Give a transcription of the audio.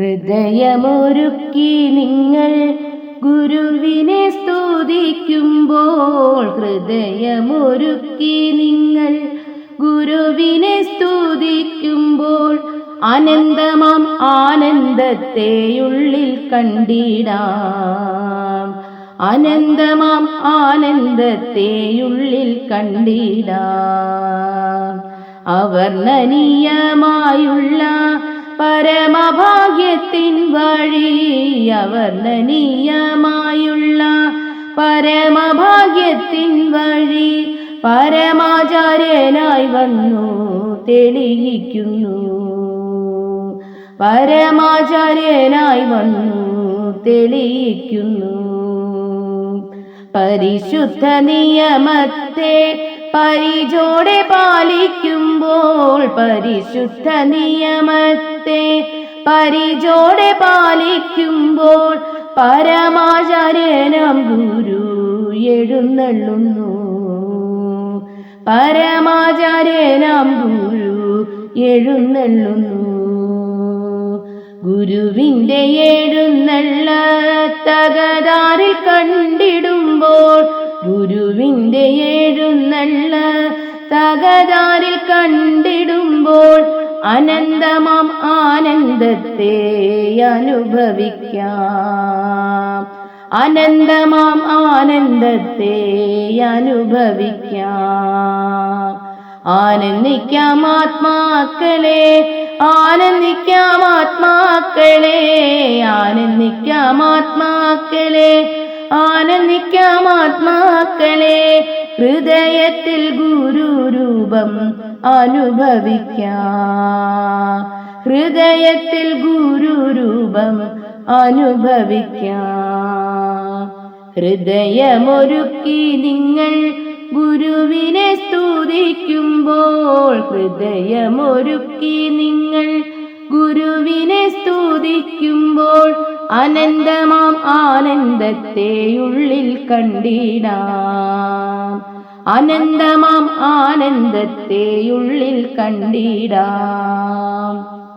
ഹൃദയമൊരുക്കി നിങ്ങൾ ഗുരുവിനെ സ്തുതിക്കുമ്പോൾ ഹൃദയമൊരുക്കി നിങ്ങൾ ഗുരുവിനെ സ്തുതിക്കുമ്പോൾ അനന്തമാം ആനന്ദത്തെയുള്ളിൽ കണ്ടിടാം. അനന്തമാം ആനന്ദത്തെയുള്ളിൽ കണ്ടിടാം. അവർണനീയമായുള്ള പരമഭാഗ്യത്തിൻ വഴി അവർണനീയമായുള്ള പരമഭാഗ്യത്തിൻ വഴി പരമാചാര്യനായി വന്നു തെളിയിക്കുന്നു. പരമാചാര്യനായി വന്നു തെളിയിക്കുന്നു. പരിശുദ്ധ നിയമത്തെ പരിചോടെ പാലിക്കുമ്പോൾ പരിശുദ്ധ നിയമത്തെ പരിചോടെ പാലിക്കുമ്പോൾ പരമാചാര്യനാം ഗുരു എഴുന്നള്ളുന്നു. പരമാചാര്യനാം ഗുരു എഴുന്നള്ളുന്നു. ഗുരുവിന്റെ എഴുന്നള്ള തകതാറിൽ കണ്ടിടുമ്പോൾ ഗുരുവിന്റെ എഴുന്നള്ള തകരാറിൽ കണ്ടിടുമ്പോൾ അനന്തമാം ആനന്ദത്തെ അനുഭവിക്കാം. അനന്തമാം ആനന്ദത്തെ അനുഭവിക്കാം. ആനന്ദിക്കാം ആത്മാക്കളെ ആനന്ദിക്കാം ആത്മാക്കളെ ആനന്ദിക്കാം ആത്മാക്കളെ ആനന്ദിക്കാം ആത്മാക്കളെ. ഹൃദയത്തിൽ ഗുരു രൂപം അനുഭവിക്കാം. ഹൃദയത്തിൽ ഗുരു ഗുരുരൂപം അനുഭവിക്കാം. ഹൃദയമൊരുക്കി നിങ്ങൾ ഗുരുവിനെ സ്തുതിക്കുമ്പോൾ. ഹൃദയമൊരുക്കി നിങ്ങൾ ഗുരുവിനെ സ്തുതിക്കുമ്പോൾ. അനന്തമാം ആനന്ദത്തെയുള്ളിൽ കണ്ടിടാം. അനന്തമാം ആനന്ദത്തെയുള്ളിൽ കണ്ടിടാം.